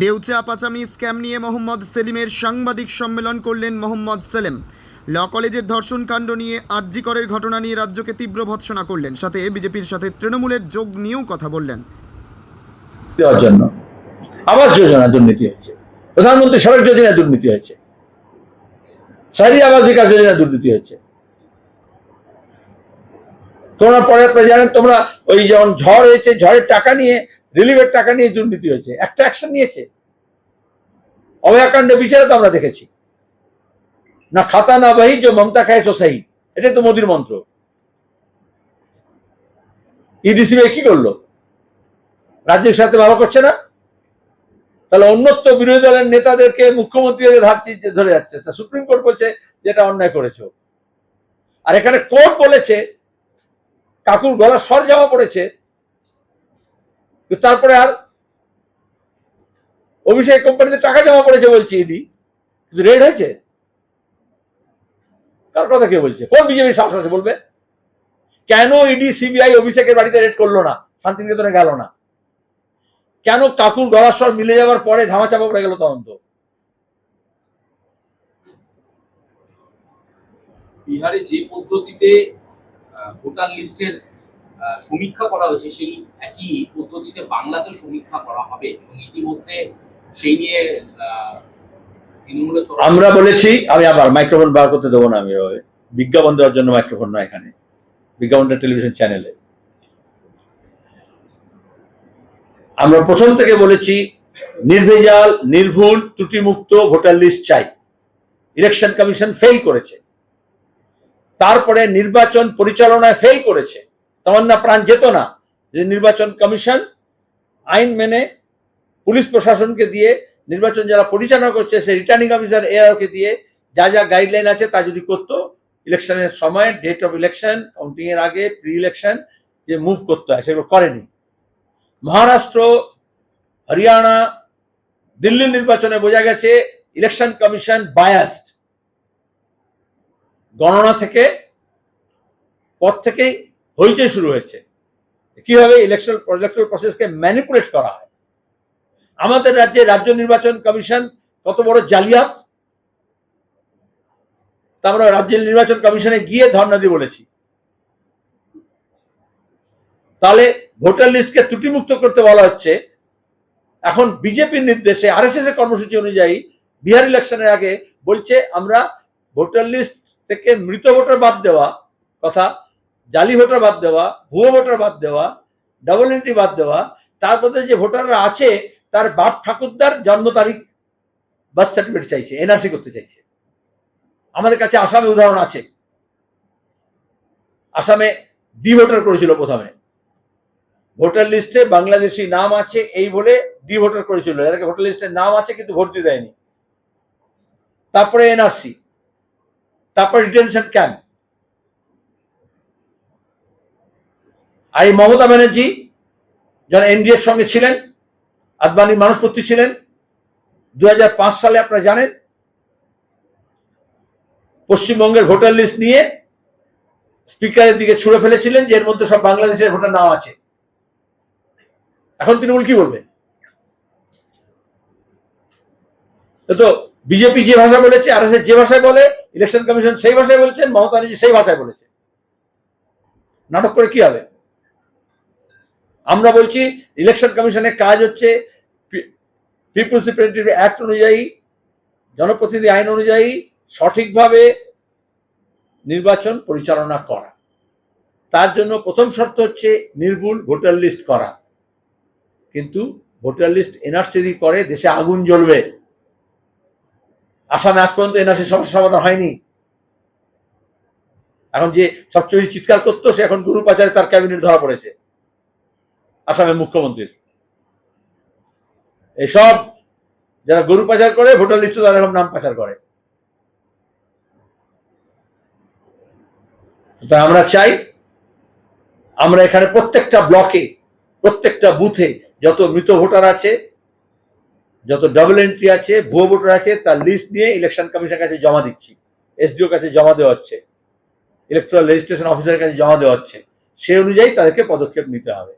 Deucha পাচামি scam নিয়ে মোহাম্মদ সেলিমের সাংবাদিক সম্মেলন করলেন মোহাম্মদ সেলিম। ল কলেজের ধর্ষণ কাণ্ড নিয়ে আরজিকরের ঘটনা নিয়ে রাজ্যকে তীব্র ভৎসনা করলেন। সাথে বিজেপির সাথে তৃণমূলের যোগ নিয়েও কথা বললেন। দেওয়ার জন্য। আবাস যোজনা দুর্নীতি হয়েছে। প্রধানমন্ত্রী সড়ক যোজনা দুর্নীতি হয়েছে। শহরি আবাস বিকাশ যোজনা দুর্নীতি হয়েছে। তোমরা পরে জানেন তোমরা ওই যেমন ঝড় হয়েছে, ঝড়ের টাকা নিয়ে রিলিফের টাকা নিয়ে দুর্নীতি হয়েছে, একটা অ্যাকশন নিয়েছে। অভয়াকাণ্ডে বিচারে তো আমরা দেখেছি। না খাতা, না বাহি যে মমতা খায় সোসাই এটাই তো মোদির মন্ত্র। ইডিসিবি কি করল? রাজ্যের সাথে ভালো করছে না? তাহলে অন্যত্র বিরোধী দলের নেতাদেরকে মুখ্যমন্ত্রী ধরে যাচ্ছে। তা সুপ্রিম কোর্ট বলছে যেটা অন্যায় করেছ। আর এখানে কোর্ট বলেছে, কাকুর গলার স্বর জমা পড়েছে। তারপরে আর অভিষেক কোম্পানিতে টাকা জমা পড়েছে বলছি ইডি কিন্তু রেড হয়েছে? কার কথা কে বলছে? কোন বিজেপির সাহস আছে বলবে? কেন ইডি, সিবিআই অভিষেকের বাড়িতে রেড করল না? শান্তিনিকেতনে গেল না। কেন কাকুর গলার স্বর মিলে যাওয়ার পরে ধামাচাপা পড়ে গেল তদন্ত? বিহারে যে পদ্ধতিতে ভোটার লিস্টের সমীক্ষা করা হয়েছে, সেই একই পদ্ধতিতে বাংলাতেও সমীক্ষা করা হবে এবং ইতিমধ্যে সেই নিয়ে আমরা বলেছি, আমি আবার মাইক্রোফোন বার করতে দেবো না আমি বিজ্ঞাপন দেওয়ার জন্য মাইক্রোফোন নয় এখানে, বিজ্ঞাপনটা টেলিভিশন চ্যানেলে আমরা প্রথম থেকে বলেছি, নির্ভেজাল, নির্ভুল, ত্রুটিমুক্ত ভোটার লিস্ট চাই। ইলেকশন কমিশন ফেল করেছে। তারপরে নির্বাচন পরিচালনায় ফেল করেছে। তামান্না প্রাণ যেত না যে নির্বাচন কমিশন আইন মেনে পুলিশ প্রশাসনকে দিয়ে নির্বাচন যারা পরিচালনা করছে সে রিটার্নিং অফিসার এআরকে দিয়ে যা যা গাইডলাইন আছে তা যদি করতো ইলেকশনের সময় ডেট অফ ইলেকশন কাউন্টিং এর আগে প্রি ইলেকশন যে মুভ করতে হয় সেগুলো করেনি। মহারাষ্ট্র, হরিয়ানা, দিল্লির নির্বাচনে বোঝা গেছে ইলেকশন কমিশন বায়াসড গণনা থেকে পর থেকেই হইচই শুরু হয়েছে। কীভাবে ইলেকশন ইলেকট্রাল প্রসেসকে ম্যানিপুলেট করা হয়? আমাদের রাজ্যে রাজ্য নির্বাচন কমিশন কত বড় জালিয়াত? তা আমরা রাজ্য নির্বাচন কমিশনে গিয়ে ধর্ণা দিয়ে বলেছি। তাহলে ভোটার লিস্টকে ত্রুটিমুক্ত করতে বলা হচ্ছে। এখন বিজেপির নির্দেশে আরএসএস এর কর্মসূচি অনুযায়ী বিহার ইলেকশনের আগে বলছে, আমরা ভোটার লিস্ট থেকে মৃত ভোটার বাদ দেওয়া কথা জালি ভোটার বাদ দেওয়া, ভুয়ো ভোটার বাদ দেওয়া ডাবল এন্ট্রি বাদ দেওয়া, তার মধ্যে যে ভোটাররা আছে, তার বাপ ঠাকুরদার জন্ম তারিখ বার্থ সার্টিফিকেট চাইছে এনআরসি করতে চাইছে। আমাদের কাছে আসামে উদাহরণ আছে। আসামে ডি ভোটার করেছিল প্রথমে। ভোটার লিস্টে বাংলাদেশি নাম আছে এই বলে ডি ভোটার করেছিল। এদেরকে ভোটার লিস্টে নাম আছে কিন্তু ভোট দিতে দেয়নি। তারপরে এনআরসি তারপরে রিটেনশন ক্যাম্প আর এই মমতা ব্যানার্জি, যারা এনডিএর সঙ্গে ছিলেন, আদবানির মানুষপত্রী ছিলেন দু হাজার পাঁচ সালে আপনারা জানেন, পশ্চিমবঙ্গের ভোটার লিস্ট নিয়ে স্পিকারের দিকে ছুড়ে ফেলেছিলেন যে এর মধ্যে সব বাংলাদেশের ভোটার নাম আছে। এখন তৃণমূল কি বলবে? তো বিজেপি যে ভাষা বলেছে, আর যে ভাষায় বলে, ইলেকশন কমিশন সেই ভাষায় বলেছেন, মমতা সেই ভাষায় বলেছে। নাটক করে কি হবে? আমরা বলছি ইলেকশন কমিশনের কাজ হচ্ছে পিপুলস রিপ্রেজেন্টেটিভ অ্যাক্ট অনুযায়ী, জনপ্রতিনিধি আইন অনুযায়ী সঠিকভাবে নির্বাচন পরিচালনা করা। তার জন্য প্রথম শর্ত হচ্ছে নির্ভুল ভোটার লিস্ট করা। কিন্তু ভোটার লিস্ট এনআরসি করে, দেশে আগুন জ্বলবে। আসামে আজ পর্যন্ত এনআরসি সমস্যা সমাধান হয়নি। এখন যে সবচেয়ে চিৎকার করতো, সে এখন গুরু পাচারে তার ক্যাবিনেট ধরা পড়েছে। আসামের মুখ্যমন্ত্রীর এসব যারা গরু পাচার করে, ভোটার লিস্টে তারা এরকম নাম পাচার করে। তা আমরা চাই, আমরা এখানে প্রত্যেকটা ব্লকে, প্রত্যেকটা বুথে যত মৃত ভোটার আছে, যত ডাবল এন্ট্রি আছে, ভুয়ো ভোটার আছে, তার লিস্ট নিয়ে ইলেকশন কমিশনের কাছে জমা দিচ্ছি। এসডিও কাছে জমা দেওয়া হচ্ছে। ইলেকট্রাল রেজিস্ট্রেশন অফিসারের কাছে জমা দেওয়া হচ্ছে। সেই অনুযায়ী তাদেরকে পদক্ষেপ নিতে হবে।